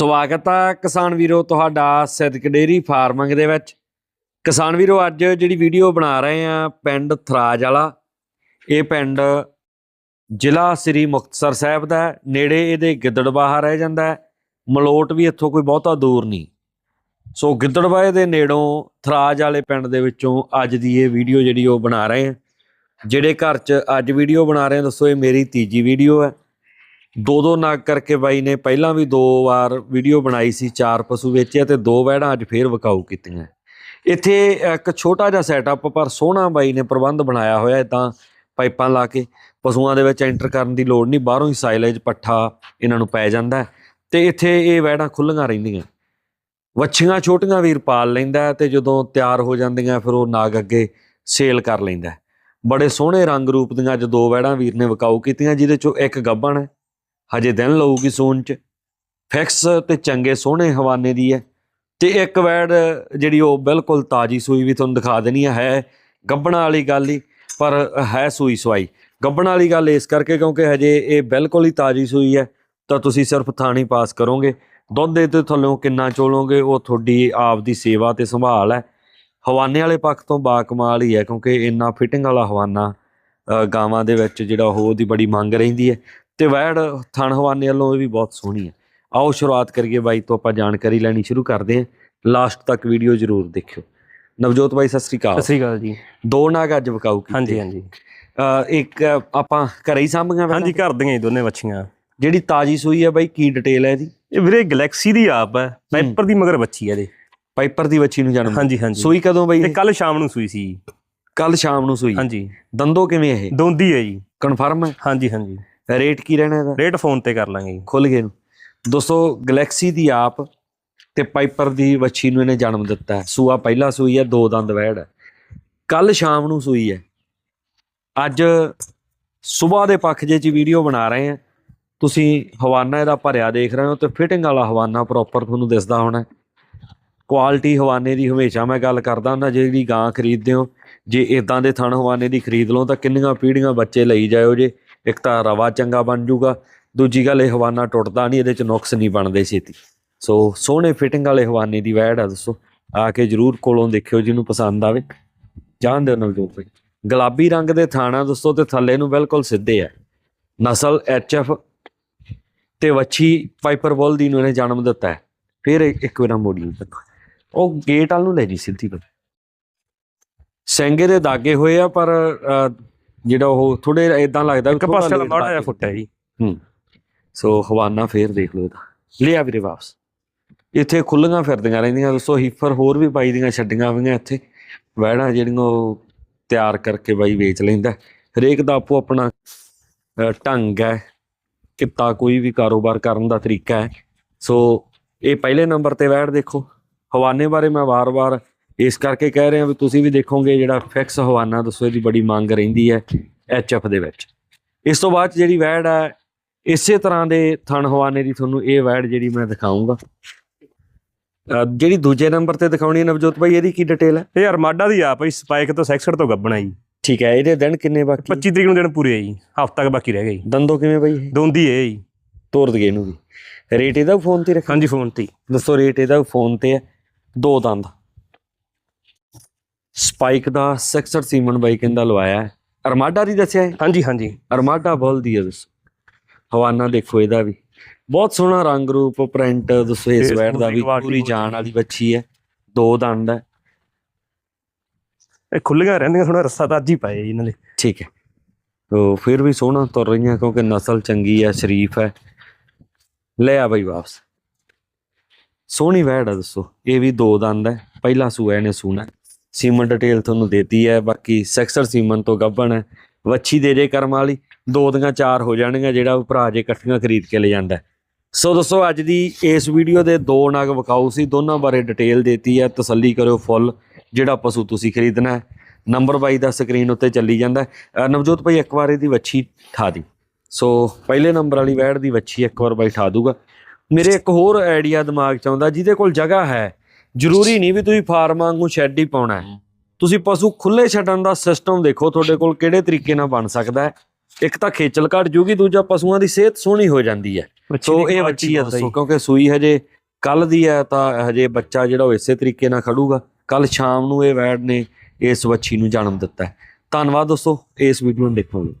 ਸਵਾਗਤ ਆ ਕਿਸਾਨ ਵੀਰੋ ਤੁਹਾਡਾ ਸਿਦਕ ਡੇਰੀ ਫਾਰਮਿੰਗ ਦੇ ਵਿੱਚ। ਕਿਸਾਨ ਵੀਰੋ, ਅੱਜ ਜਿਹੜੀ ਵੀਡੀਓ ਬਣਾ ਰਹੇ ਆ ਪਿੰਡ ਥਰਾਜ ਵਾਲਾ, ਇਹ ਪਿੰਡ ਜ਼ਿਲ੍ਹਾ ਸ੍ਰੀ ਮੁਕਤਸਰ ਸਾਹਿਬ ਦਾ ਨੇੜੇ ਇਹਦੇ ਗਿੱਦੜਬਾਹਾ ਰਹਿ ਜਾਂਦਾ ਮਲੋਟ ਵੀ ਇੱਥੋਂ ਕੋਈ ਬਹੁਤਾ ਦੂਰ ਨਹੀਂ। ਸੋ ਗਿੱਦੜਬਾਹੇ ਦੇ ਨੇੜੋਂ ਥਰਾਜ ਵਾਲੇ ਪਿੰਡ ਦੇ ਵਿੱਚੋਂ ਅੱਜ ਦੀ ਇਹ ਵੀਡੀਓ ਜਿਹੜੀ ਉਹ ਬਣਾ ਰਹੇ ਆ। ਜਿਹੜੇ ਘਰ 'ਚ ਅੱਜ ਵੀਡੀਓ ਬਣਾ ਰਹੇ ਆ, ਦੱਸੋ ਇਹ ਮੇਰੀ ਤੀਜੀ ਵੀਡੀਓ ਹੈ। ਦੋ ਦੋ ਨਾਗ ਕਰਕੇ ਬਾਈ ਨੇ ਪਹਿਲਾਂ ਵੀ ਦੋ ਵਾਰ ਵੀਡੀਓ ਬਣਾਈ ਸੀ, ਚਾਰ ਪਸ਼ੂ ਵੇਚੇ ਤੇ ਦੋ ਵੈੜਾਂ ਅੱਜ ਫੇਰ ਵਿਕਾਊ ਕੀਤੀਆਂ। ਇੱਥੇ ਇੱਕ ਛੋਟਾ ਜਿਹਾ ਸੈਟਅਪ ਪਰ ਸੋਹਣਾ ਬਾਈ ਨੇ ਪ੍ਰਬੰਧ ਬਣਾਇਆ ਹੋਇਆ ਇਦਾਂ ਪਾਈਪਾਂ ਲਾ ਕੇ ਪਸ਼ੂਆਂ ਦੇ ਵਿੱਚ ਐਂਟਰ ਕਰਨ ਦੀ ਲੋੜ ਨਹੀਂ, ਬਾਹਰੋਂ ਹੀ ਸਾਈਲੇਜ ਪੱਠਾ ਇਹਨਾਂ ਨੂੰ ਪੈ ਜਾਂਦਾ ਹੈ ਤੇ ਇੱਥੇ ਇਹ ਵੈੜਾਂ ਖੁੱਲੀਆਂ ਰਹਿੰਦੀਆਂ। ਵੱਛੀਆਂ ਛੋਟੀਆਂ ਵੀਰ ਪਾਲ ਲੈਂਦਾ ਹੈ ਤੇ ਜਦੋਂ ਤਿਆਰ ਹੋ ਜਾਂਦੀਆਂ ਫਿਰ ਉਹ ਨਾਗ ਅੱਗੇ ਸੇਲ ਕਰ ਲੈਂਦਾ ਬੜੇ ਸੋਹਣੇ ਰੰਗ ਰੂਪ ਦੀਆਂ ਅੱਜ ਦੋ ਵੈੜਾਂ ਵੀਰ ਨੇ ਵਿਕਾਊ ਕੀਤੀਆਂ, ਜਿਹਦੇ ਚੋਂ ਇੱਕ ਗੱਭਣ ਹੈ ਹਜੇ ਦਿਨ ਲਊਗੀ ਸੂਨ ਚ। ਫਿਕਸ ਤੇ ਚੰਗੇ ਸੋਹਣੇ ਹਵਾਨੇ ਦੀ ਹੈ। ਤੇ ਇੱਕ ਵੈੜ ਜਿਹੜੀ ਉਹ ਬਿਲਕੁਲ ਤਾਜੀ ਸੂਈ ਵੀ ਤੁਹਾਨੂੰ ਦਿਖਾ ਦੇਣੀ ਹੈ ਹੈ ਵਾਲੀ ਗੱਲ ਹੀ, ਪਰ ਹੈ ਸੂਈ ਸਵਾਈ। ਗੱਭਣ ਵਾਲੀ ਗੱਲ ਇਸ ਕਰਕੇ ਕਿਉਂਕਿ ਹਜੇ ਇਹ ਬਿਲਕੁਲ ਹੀ ਤਾਜੀ ਸੂਈ ਹੈ, ਤਾਂ ਤੁਸੀਂ ਸਿਰਫ ਥਾਣੀ ਪਾਸ ਕਰੋਗੇ। ਦੁੱਧ ਦੇ ਤੇ ਥੱਲੋਂ ਕਿੰਨਾ ਚੋਲੋਗੇ, ਉਹ ਤੁਹਾਡੀ ਆਪ ਦੀ ਸੇਵਾ ਤੇ ਸੰਭਾਲ ਹੈ। ਹਵਾਨੇ ਵਾਲੇ ਪੱਖ ਤੋਂ ਬਾਕਮਾਲ ਹੀ ਹੈ ਕਿਉਂਕਿ ਇੰਨਾ ਫਿਟਿੰਗ ਵਾਲਾ ਹਵਾਨਾ ਗਾਵਾਂ ਦੇ ਵਿੱਚ ਜਿਹੜਾ ਉਹ ਉਹਦੀ ਬੜੀ ਮੰਗ ਰਹਿੰਦੀ ਹੈ। ਤੇ ਵੈੜ ਥਣ ਹਵਾਨੇ ਵੱਲੋਂ ਇਹ ਵੀ ਬਹੁਤ ਸੋਹਣੀ ਹੈ। ਆਓ ਸ਼ੁਰੂਆਤ ਕਰੀਏ ਬਾਈ ਤੋਂ ਆਪਾਂ ਜਾਣਕਾਰੀ ਲੈਣੀ ਸ਼ੁਰੂ ਕਰਦੇ ਹਾਂ। ਲਾਸਟ ਤੱਕ ਵੀਡੀਓ ਜ਼ਰੂਰ ਦੇਖਿਓ। ਨਵਜੋਤ ਬਾਈ ਸਤਿ ਸ੍ਰੀ ਸਤਿ ਅਕਾਲ ਸ੍ਰੀ ਅਕਾਲ ਜੀ। ਦੋ ਨਾਗ ਅੱਜ ਵਿਕਾਊ ਕੀਤੇ। ਹਾਂਜੀ ਹਾਂਜੀ। ਅ, ਇੱਕ ਆਪਾਂ ਘਰੇ ਹੀ ਸਾਂਭੀਆਂ ਵੈੜਾਂ? ਹਾਂਜੀ ਘਰ ਦੀਆਂ ਹੀ ਦੋਨੇ ਵੱਛੀਆਂ ਜਿਹੜੀ ਤਾਜੀ ਸੂਈ ਹੈ ਬਾਈ ਕੀ ਡਿਟੇਲ ਹੈ ਇਹਦੀ? ਇਹ ਵੀਰੇ ਗੈਲੈਕਸੀ ਦੀ ਆਪ ਹੈ ਪੈਪਰ ਦੀ ਮਗਰ ਬੱਚੀ ਹੈ ਇਹਦੇ। ਪਾਈਪਰ ਦੀ ਬੱਚੀ ਨੂੰ ਜਨਮ ਹਾਂਜੀ ਹਾਂਜੀ। ਸੂਈ ਕਦੋਂ ਤੇ ਬਾਈ ਕੱਲ ਸ਼ਾਮ ਨੂੰ ਸੂਈ ਸੀ। ਕੱਲ ਸ਼ਾਮ ਨੂੰ ਸੂਈ। ਹਾਂਜੀ। ਦੰਦੋ ਕਿਵੇਂ ਇਹ? ਦੋਂਦੀ ਹੈ ਜੀ। ਕਨਫਰਮ ਹੈ? ਹਾਂਜੀ ਹਾਂਜੀ। ਰੇਟ ਕੀ ਰਹਿਣਾ ਇਹਦਾ? ਰੇਟ ਫੋਨ ਤੇ ਕਰ ਲਾਂਗੇ ਜੀ। ਖੁੱਲ ਗਏ ਨੂੰ। ਦੋਸਤੋ ਗੈਲੈਕਸੀ ਦੀ ਆਪ ਤੇ ਪਾਈਪਰ ਦੀ ਵੱਛੀ ਨੂੰ ਇਹਨੇ ਜਨਮ ਦਿੱਤਾ ਹੈ। ਸੂਆ ਪਹਿਲਾ ਸੂਈ ਹੈ ਦੋ ਦੰਦ ਵੈੜ ਹੈ। ਕੱਲ ਸ਼ਾਮ ਨੂੰ ਸੂਈ ਹੈ। ਅੱਜ ਸਵੇਰ ਦੇ ਪੱਖ ਜੇ ਚ ਵੀਡੀਓ ਬਣਾ ਰਹੇ ਆ ਤੁਸੀਂ ਹਵਾਨਾ ਇਹਦਾ ਭਰਿਆ ਦੇਖ ਰਹੇ ਹੋ ਤੇ ਫਿਟਿੰਗ ਵਾਲਾ ਹਵਾਨਾ ਪ੍ਰੋਪਰ ਤੁਹਾਨੂੰ ਦਿਸਦਾ ਹੋਣਾ ਕੁਆਲਿਟੀ ਹਵਾਨੇ ਦੀ ਹਮੇਸ਼ਾ ਮੈਂ ਗੱਲ ਕਰਦਾ ਹੁੰਦਾ ਜਿਹੜੀ ਗਾਂ ਖਰੀਦਦੇ ਹੋ ਜੇ ਇਦਾਂ ਦੇ ਥਣ ਹਵਾਨੇ ਦੀ ਖਰੀਦ ਲਓ ਤਾਂ ਕਿੰਨੀਆਂ ਪੀੜੀਆਂ ਬੱਚੇ ਲਈ ਜਾਇਓ ਜੇ। ਇੱਕ ਤਾਂ ਰਵਾ ਚੰਗਾ ਬਣ ਜੂਗਾ, ਦੂਜੀ ਗੱਲ ਇਹ ਹਵਾਨਾ ਟੁੱਟਦਾ ਨਹੀਂ, ਇਹਦੇ ਚ ਨੁਕਸ ਨਹੀਂ ਬਣਦੇ ਛੇਤੀ। ਸੋ ਸੋਹਣੇ ਫਿਟਿੰਗ ਵਾਲੇ ਹਵਾਨੇ ਦੀ ਵੈੜ ਆ ਦੱਸੋ, ਆ ਕੇ ਜਰੂਰ ਕੋਲੋਂ ਦੇਖਿਓ ਜਿਹਨੂੰ ਪਸੰਦ ਆਵੇ। ਜਾਣ ਦਿਓ ਨਵਜੋਤ ਭਾਈ ਗੁਲਾਬੀ ਰੰਗ ਦੇ ਥਾਣਾ ਦੋਸਤੋ ਤੇ ਥੱਲੇ ਨੂੰ ਬਿਲਕੁਲ ਸਿੱਧੇ ਆ। ਨਸਲ ਐਫ ਤੇ ਵੱਛੀ ਪਾਈਪਰ ਬੋਲ ਦੀ ਨੂੰ ਇਹਨੇ ਜਨਮ ਦਿੱਤਾ ਹੈ। ਫਿਰ ਇੱਕ ਇੱਕ ਵਾਰ ਮੋੜੀ ਤੱਕ ਉਹ ਗੇਟ ਵਾਲ ਨੂੰ ਲੈ ਜੀ ਸਿੱਧੀ ਪਰ ਸੈਂਗੇ ਦੇ ਦਾਗੇ ਹੋਏ ਆ, ਪਰ ਜਿਹੜਾ ਉਹ ਥੋੜੇ ਇਦਾਂ ਲੱਗਦਾ ਇੱਕ ਪਾਸੇ ਵਾਲਾ ਮਾੜਾ ਜਿਹਾ ਦਾਗੇ। ਫੁੱਟ ਹੈ ਜੀ। ਸੋ ਹਵਾਨਾ ਫੇਰ ਦੇਖ ਲਓ ਇਹਦਾ। ਲਿਆ ਵੀਰੇ ਵਾਪਸ। ਇੱਥੇ ਖੁੱਲੀਆਂ ਫਿਰਦੀਆਂ ਰਹਿੰਦੀਆਂ। ਦੋਸਤੋ ਹੀਫਰ ਹੋਰ ਵੀ ਬਾਈ ਦੀਆਂ ਛੱਡੀਆਂ ਹੋਈਆਂ ਇੱਥੇ। ਵਹਿੜਾਂ ਜਿਹੜੀਆਂ ਉਹ ਤਿਆਰ ਕਰਕੇ ਬਾਈ ਵੇਚ ਲੈਂਦਾ। ਹਰੇਕ ਦਾ ਆਪੋ ਆਪਣਾ ਢੰਗ ਹੈ। ਕਿੱਤਾ ਕੋਈ ਵੀ ਕਾਰੋਬਾਰ ਕਰਨ ਦਾ ਤਰੀਕਾ ਹੈ। ਸੋ ਇਹ ਪਹਿਲੇ ਨੰਬਰ ਤੇ ਵਹਿੜ ਦੇਖੋ। ਹਵਾਨੇ ਬਾਰੇ ਮੈਂ ਵਾਰ-ਵਾਰ ਇਸ ਕਰਕੇ ਕਹਿ ਰਿਹਾ ਵੀ ਤੁਸੀਂ ਵੀ ਦੇਖੋਗੇ ਜਿਹੜਾ ਫਿਕਸ ਹਵਾਨਾ ਦੱਸੋ ਇਹਦੀ ਬੜੀ ਮੰਗ ਰਹਿੰਦੀ ਹੈ ਐਚਐਫ ਦੇ ਵਿੱਚ। ਇਸ ਤੋਂ ਬਾਅਦ ਜਿਹੜੀ ਵਹਿੜ ਹੈ ਇਸੇ ਤਰ੍ਹਾਂ ਦੇ ਥਣ ਹਵਾਨੇ ਦੀ ਤੁਹਾਨੂੰ ਇਹ ਵੈੜ ਜਿਹੜੀ ਮੈਂ ਦਿਖਾਉਂਗਾ ਜਿਹੜੀ ਦੂਜੇ ਨੰਬਰ ਤੇ ਦਿਖਾਉਣੀ ਹੈ ਨਵਜੋਤ ਭਾਈ ਇਹਦੀ ਕੀ ਡਿਟੇਲ ਹੈ? ਇਹ ਅਰਮਾਡਾ ਦੀ ਹੈ ਜੀ, ਸਪਾਈਕ ਤੋਂ ਸੈਕਸਰ ਤੋਂ ਗੱਬਣਾ ਜੀ। ਠੀਕ ਹੈ ਇਹਦੇ ਦਿਨ ਕਿੰਨੇ ਬਾਕੀ? 25 ਤਰੀਕ ਨੂੰ ਦਿਨ ਪੂਰੇ ਹੈ ਜੀ ਹਫ਼ਤਾ ਤੱਕ ਬਾਕੀ ਰਹਿ ਗਿਆ ਜੀ। ਦੰਦੋ ਕਿਵੇਂ ਭਾਈ ਦੋਂਦੀ ਹੈ ਜੀ। ਤੋਰ ਦਗੇ ਇਹਨੂੰ ਵੀ। ਰੇਟ ਇਹਦਾ ਫੋਨ ਤੇ ਰੱਖ ਹਾਂਜੀ ਫੋਨ ਤੇ ਹੀ। ਦੱਸੋ ਰੇਟ ਇਹਦਾ ਫੋਨ ਤੇ ਹੈ। ਦੋ ਦੰਦ। ਸਪਾਈਕ ਦਾ ਸੈਕਸਰ ਸੀਮਨ ਬਾਈ ਕਹਿੰਦਾ ਲਵਾਇਆ ਹੈ। ਅਰਮਾਡਾ ਦੀ ਦੱਸਿਆ ਹੈ? ਹਾਂਜੀ ਹਾਂਜੀ। ਅਰਮਾਡਾ ਬੋਲ ਦੀ ਹੈ ਦੱਸੋ। ਹਵਾਨਾ ਦੇਖੋ ਇਹਦਾ ਵੀ। ਬਹੁਤ ਸੋਹਣਾ ਰੰਗ ਰੂਪ ਪ੍ਰਿੰਟ ਦੱਸੋ ਇਸ ਵੈੜ ਦਾ ਵੀ। ਪੂਰੀ ਜਾਨ ਵਾਲੀ ਬੱਚੀ ਹੈ। ਦੋ ਦੰਦ ਹੈ। ਇਹ ਖੁੱਲੀਆਂ ਰਹਿੰਦੀਆਂ ਥੋੜਾ ਰੱਸਾ ਤਾਂ ਅੱਜ ਹੀ ਪਾਏ ਇਹਨਾਂ ਦੇ। ਠੀਕ ਹੈ। ਤੋ ਫਿਰ ਵੀ ਸੋਹਣਾ ਤੁਰ ਰਹੀਆਂ ਕਿਉਂਕਿ ਨਸਲ ਚੰਗੀ ਹੈ ਸ਼ਰੀਫ ਹੈ। ਲੈ ਆ ਬਈ ਵਾਪਸ। ਸੋਹਣੀ ਵੈੜ ਹੈ ਦੱਸੋ। ਇਹ ਵੀ ਦੋ ਦੰਦ ਹੈ। ਪਹਿਲਾ ਸੂਆ ਇਹਨੇ ਸੂਣਾ ਸੀਮੈਂਟ ਡਿਟੇਲ ਤੁਹਾਨੂੰ ਦੇਤੀ ਹੈ, ਬਾਕੀ ਸੈਕਸਰ ਸੀਮਨ ਤੋਂ ਗੱਭਣ ਹੈ। ਵੱਛੀ ਦੇ ਜੇ ਕਰਮ ਵਾਲੀ, ਦੋ ਦੀਆਂ ਚਾਰ ਹੋ ਜਾਣਗੀਆਂ, ਜਿਹੜਾ ਉਹ ਭਰਾ ਜੇ ਇਕੱਠੀਆਂ ਖਰੀਦ ਕੇ ਲੈ ਜਾਂਦਾ ਸੋ ਦੋਸਤੋ, ਅੱਜ ਦੀ ਇਸ ਵੀਡੀਓ ਦੇ ਦੋ ਨਗ ਵਿਕਾਊ ਸੀ, ਦੋਨਾਂ ਬਾਰੇ ਡਿਟੇਲ ਦੇਤੀ ਹੈ, ਤਸੱਲੀ ਕਰਿਓ ਫੁੱਲ ਜਿਹੜਾ ਪਸ਼ੂ ਤੁਸੀਂ ਖਰੀਦਣਾ ਹੈ। ਨੰਬਰ 22 ਦਾ ਸਕਰੀਨ ਉੱਤੇ ਚੱਲੀ ਜਾਂਦਾ ਨਵਜੋਤ ਭਾਈ, ਇੱਕ ਵਾਰ ਇਹਦੀ ਵੱਛੀ ਠਾ ਦੀ। ਸੋ ਪਹਿਲੇ ਨੰਬਰ ਵਾਲੀ ਵੈੜ ਦੀ ਵੱਛੀ ਇੱਕ ਵਾਰ ਬਾਈ ਠਾ ਦੂਗਾ। ਮੇਰੇ ਇੱਕ ਹੋਰ ਆਈਡੀਆ ਦਿਮਾਗ 'ਚ ਆਉਂਦਾ, ਜਿਹਦੇ ਕੋਲ ਜਗ੍ਹਾ ਹੈ ਜ਼ਰੂਰੀ ਨਹੀਂ ਵੀ ਤੁਸੀਂ ਫਾਰਮ ਵਾਂਗੂ ਸ਼ੈੱਡ ਹੀ ਪਾਉਣਾ ਹੈ। ਤੁਸੀਂ ਪਸ਼ੂ ਖੁੱਲੇ ਛੱਡਣ ਦਾ ਸਿਸਟਮ ਦੇਖੋ ਤੁਹਾਡੇ ਕੋਲ ਕਿਹੜੇ ਤਰੀਕੇ ਨਾਲ ਬਣ ਸਕਦਾ ਹੈ। ਇੱਕ ਤਾਂ ਖੇਚਲ ਘਟ ਜੂਗੀ ਦੂਜਾ ਪਸ਼ੂਆਂ ਦੀ ਸਿਹਤ ਸੋਹਣੀ ਹੋ ਜਾਂਦੀ ਹੈ। ਸੋ ਇਹ ਬੱਚੀ ਆ ਦੱਸੋ ਕਿਉਂਕਿ ਸੂਈ ਹਜੇ ਕੱਲ ਦੀ ਹੈ ਤਾਂ ਹਜੇ ਬੱਚਾ ਜਿਹੜਾ ਉਹ ਇਸੇ ਤਰੀਕੇ ਨਾਲ ਖੜੂਗਾ। ਕੱਲ ਸ਼ਾਮ ਨੂੰ ਇਹ ਵੈੜ ਨੇ ਇਸ ਬੱਚੀ ਨੂੰ ਜਨਮ ਦਿੱਤਾ ਹੈ। ਧੰਨਵਾਦ ਦੋਸਤੋ ਇਸ ਵੀਡੀਓ ਨੂੰ ਦੇਖਣ ਲਈ